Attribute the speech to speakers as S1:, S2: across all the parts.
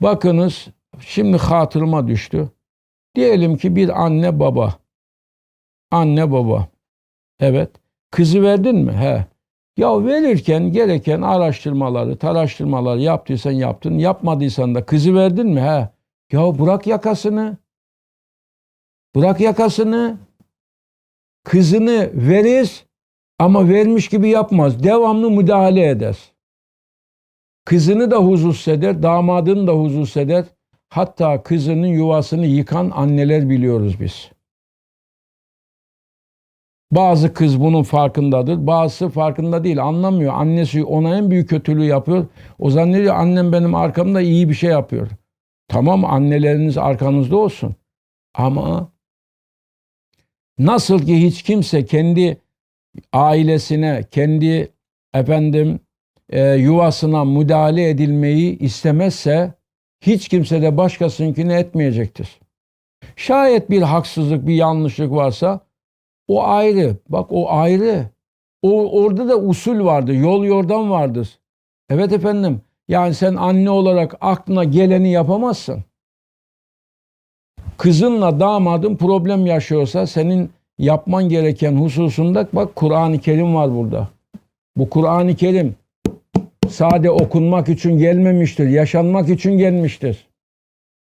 S1: Bakınız şimdi hatırıma düştü. Diyelim ki bir anne baba. Anne baba. Evet. Kızı verdin mi? He. Ya verirken gereken araştırmaları, taraştırmaları yaptıysan yaptın. Yapmadıysan da kızı verdin mi? He. Ya bırak yakasını. Bırak yakasını. Kızını verir ama vermiş gibi yapmaz. Devamlı müdahale eder. Kızını da huzursuz eder, damadını da huzursuz eder. Hatta kızının yuvasını yıkan anneler biliyoruz biz. Bazı kız bunun farkındadır, bazısı farkında değil, anlamıyor. Annesi ona en büyük kötülüğü yapıyor. O zannediyor annem benim arkamda iyi bir şey yapıyor. Tamam anneleriniz arkanızda olsun. Ama nasıl ki hiç kimse kendi ailesine, kendi efendim e, yuvasına müdahale edilmeyi istemezse hiç kimse de başkasınkini etmeyecektir. Şayet bir haksızlık, bir yanlışlık varsa o ayrı. Bak o ayrı. O orada da usul vardır, yol yordam vardır. Evet efendim. Yani sen anne olarak aklına geleni yapamazsın. Kızınla damadın problem yaşıyorsa senin yapman gereken hususunda bak Kur'an-ı Kerim var burada. Bu Kur'an-ı Kerim sade okunmak için gelmemiştir. Yaşanmak için gelmiştir.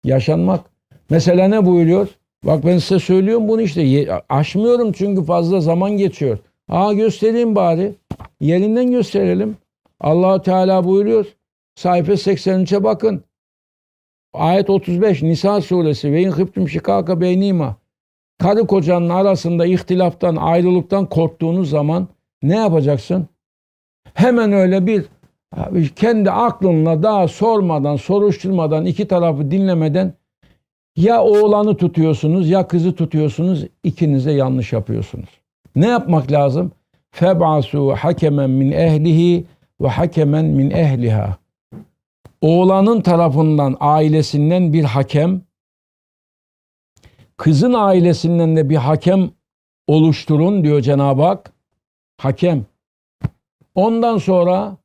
S1: Yaşanmak. Mesela ne buyuruyor? Bak ben size söylüyorum bunu işte. Aşmıyorum çünkü fazla zaman geçiyor. Aa göstereyim bari. Yerinden gösterelim. allah Teala buyuruyor. Sayfa 83'e bakın. Ayet 35 Nisa suresi ve in hıftum şikaka beynima. Karı kocanın arasında ihtilaftan, ayrılıktan korktuğunuz zaman ne yapacaksın? Hemen öyle bir Kendi aklınla daha sormadan, soruşturmadan, iki tarafı dinlemeden ya oğlanı tutuyorsunuz ya kızı tutuyorsunuz. İkiniz de yanlış yapıyorsunuz. Ne yapmak lazım? Feb'asu hakemen min ehlihi ve hakemen min ehliha. Oğlanın tarafından, ailesinden bir hakem, kızın ailesinden de bir hakem oluşturun diyor Cenab-ı Hak. Hakem. Ondan sonra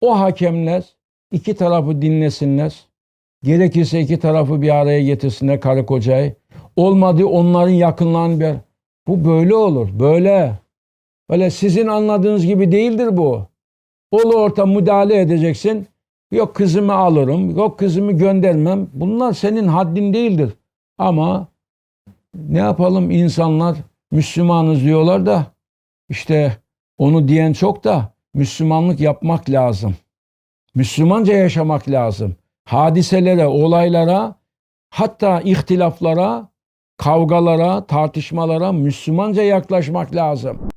S1: o hakemler iki tarafı dinlesinler. Gerekirse iki tarafı bir araya getirsinler karı kocayı. Olmadı onların yakınlarını bir. Bu böyle olur. Böyle. Öyle sizin anladığınız gibi değildir bu. Olu orta müdahale edeceksin. Yok kızımı alırım. Yok kızımı göndermem. Bunlar senin haddin değildir. Ama ne yapalım insanlar Müslümanız diyorlar da işte onu diyen çok da Müslümanlık yapmak lazım. Müslümanca yaşamak lazım. Hadiselere, olaylara, hatta ihtilaflara, kavgalara, tartışmalara Müslümanca yaklaşmak lazım.